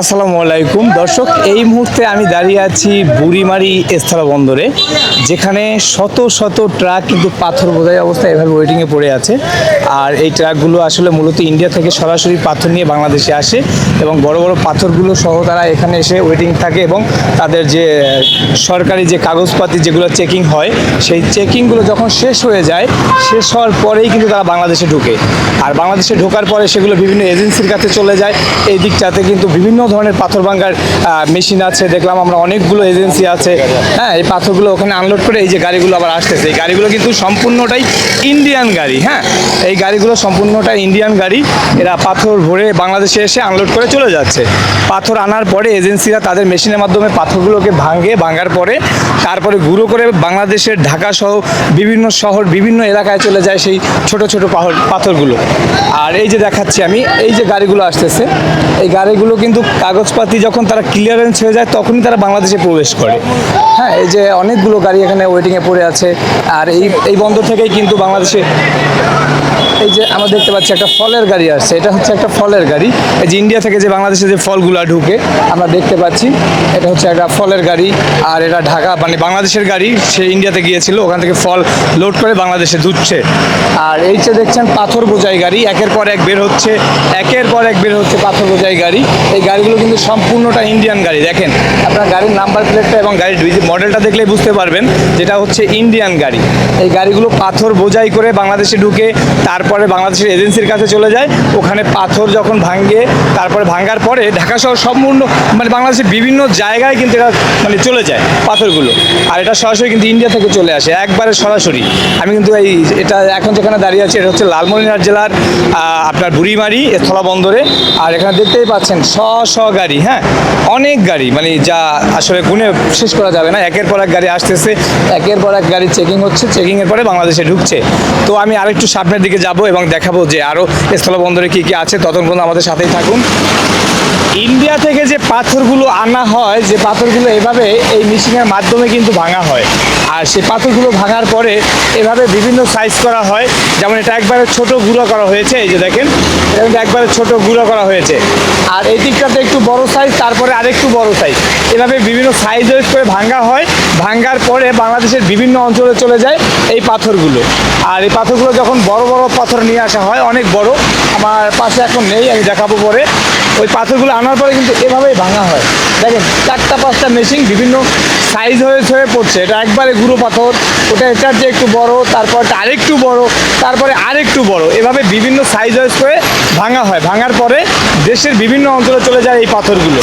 আসসালামু আলাইকুম। দর্শক, এই মুহূর্তে আমি দাঁড়িয়ে আছি বুড়িমারি স্থলবন্দরে যেখানে শত শত ট্রাক কিন্তু পাথর বোঝাই অবস্থায় এভাবে ওয়েটিংয়ে পড়ে আছে। আর এই ট্রাকগুলো আসলে মূলত ইন্ডিয়া থেকে সরাসরি পাথর নিয়ে বাংলাদেশে আসে এবং বড় বড় পাথরগুলো সহ তারা এখানে এসে ওয়েটিং থাকে এবং তাদের যে সরকারি যে কাগজপাতি যেগুলো চেকিং হয়, সেই চেকিংগুলো যখন শেষ হয়ে যায়, শেষ হওয়ার পরেই কিন্তু তারা বাংলাদেশে ঢুকে। আর বাংলাদেশে ঢোকার পরে সেগুলো বিভিন্ন এজেন্সির কাছে চলে যায়। এই দিকটাতে কিন্তু বিভিন্ন ধরনের পাথর ভাঙ্গার মেশিন আছে, দেখলাম আমরা অনেকগুলো এজেন্সি আছে। হ্যাঁ এই পাথরগুলো ওখানে আনলোড করে এই যে গাড়িগুলো আবার আসতেছে। এই গাড়িগুলো কিন্তু সম্পূর্ণটাই ইন্ডিয়ান গাড়ি হ্যাঁ? এই গাড়িগুলো সম্পূর্ণটাই ইন্ডিয়ান গাড়ি। এরা পাথর ভরে বাংলাদেশে এসে আনলোড করে চলে যাচ্ছে। পাথর আনার পরে এজেন্সিরা তাদের মেশিনের মাধ্যমে পাথরগুলোকে ভাঙে, ভাঙার পরে তারপরে গুঁড়ো করে বাংলাদেশের ঢাকা সহ বিভিন্ন শহর, বিভিন্ন এলাকায় চলে যায় সেই ছোট ছোট পাথরগুলো। আর এই যে দেখাচ্ছি আমি, এই যে গাড়িগুলো আসতেছে, এই গাড়িগুলো কিন্তু কাগজপাতি যখন তারা ক্লিয়ারেন্স হয়ে যায়, তখনই তারা বাংলাদেশে প্রবেশ করে। হ্যাঁ এই যে অনেকগুলো গাড়ি এখানে ওয়েটিংয়ে পড়ে আছে। আর এই এই বন্দর থেকেই কিন্তু বাংলাদেশে এই যে আমরা দেখতে পাচ্ছি একটা ফলের গাড়ি আসছে। এটা হচ্ছে একটা ফলের গাড়ি। এই যে ইন্ডিয়া থেকে যে বাংলাদেশে যে ফলগুলো ঢুকে, আমরা দেখতে পাচ্ছি, এটা হচ্ছে একটা ফলের গাড়ি। আর এটা ঢাকা মানে বাংলাদেশের গাড়ি, সে ইন্ডিয়াতে গিয়েছিল, ওখান থেকে ফল লোড করে বাংলাদেশে দুধছে আর এই যে দেখছেন, পাথর বোঝাই গাড়ি, একের পর এক বের হচ্ছে, একের পর এক বের হচ্ছে পাথর বোঝাই গাড়ি। এই গাড়িগুলো কিন্তু সম্পূর্ণটা ইন্ডিয়ান গাড়ি, দেখেন। আপনার গাড়ির নাম্বার প্লেটটা এবং গাড়ির মডেলটা দেখলেই বুঝতে পারবেন, যেটা হচ্ছে ইন্ডিয়ান গাড়ি। এই গাড়িগুলো পাথর বোঝাই করে বাংলাদেশে ঢুকে তারপরে বাংলাদেশের এজেন্সির কাছে চলে যায়। ওখানে পাথর যখন ভাঙে, তারপরে ভাঙার পরে ঢাকা শহর সম্পূর্ণ মানে বাংলাদেশের বিভিন্ন জায়গায় কিন্তু এটা মানে চলে যায় পাথরগুলো। আর এটা সরাসরি কিন্তু ইন্ডিয়া থেকে চলে আসে, একবারে সরাসরি। আমি কিন্তু এই এটা এখন যেখানে দাঁড়িয়ে আছি, এটা হচ্ছে লালমনিরহাট জেলার আপনার বুড়িমারি স্থলবন্দরে আর এখানে দেখতেই পাচ্ছেন শ শ গাড়ি হ্যাঁ? অনেক গাড়ি মানে যা আসলে গুনে শেষ করা যাবে না। একের পর এক গাড়ি আসতেছে, একের পর এক গাড়ি চেকিং হচ্ছে চেকিংয়ের পরে বাংলাদেশে ঢুকছে। তো আমি আরেকটু সামনের দিকে যাব এবং দেখাবো যে আরও স্থলবন্দরে কী কী আছে। ততক্ষণ আমাদের সাথেই থাকুন। ইন্ডিয়া থেকে যে পাথরগুলো আনা হয়, যে পাথরগুলো এভাবে এই মেশিনের মাধ্যমে কিন্তু ভাঙা হয়। আর সেই পাথরগুলো ভাঙার পরে এভাবে বিভিন্ন সাইজ করা হয়। যেমন এটা একবারে ছোট গুঁড়ো করা হয়েছে, এই যে দেখেন, এটা কিন্তু একবারে ছোট গুঁড়ো করা হয়েছে। আর এই দিকটাতে একটু বড় সাইজ তারপরে আরেকটু বড় সাইজ এভাবে বিভিন্ন সাইজ করে ভাঙা হয়। ভাঙার পরে বাংলাদেশের বিভিন্ন অঞ্চলে চলে যায় এই পাথরগুলো। আর এই পাথরগুলো যখন বড় বড় পাথর নিয়ে আসা হয়, অনেক বড়। আমার পাশে এখন নেই, আমি দেখাবো পরে। ওই পাথরগুলো আনার পরে কিন্তু এভাবেই ভাঙা হয়। দেখেন, চারটা পাঁচটা মেশিন বিভিন্ন সাইজ হয়ে হয়ে পড়ছে। এটা একবারে গুঁড়ো পাথর। ওটা এটার যে একটু বড়, তারপর আরেকটু বড়, তারপরে আরেকটু বড়। এভাবে বিভিন্ন সাইজ হয়ে ভাঙা হয়। ভাঙার পরে দেশের বিভিন্ন অঞ্চলে চলে যায় এই পাথরগুলো।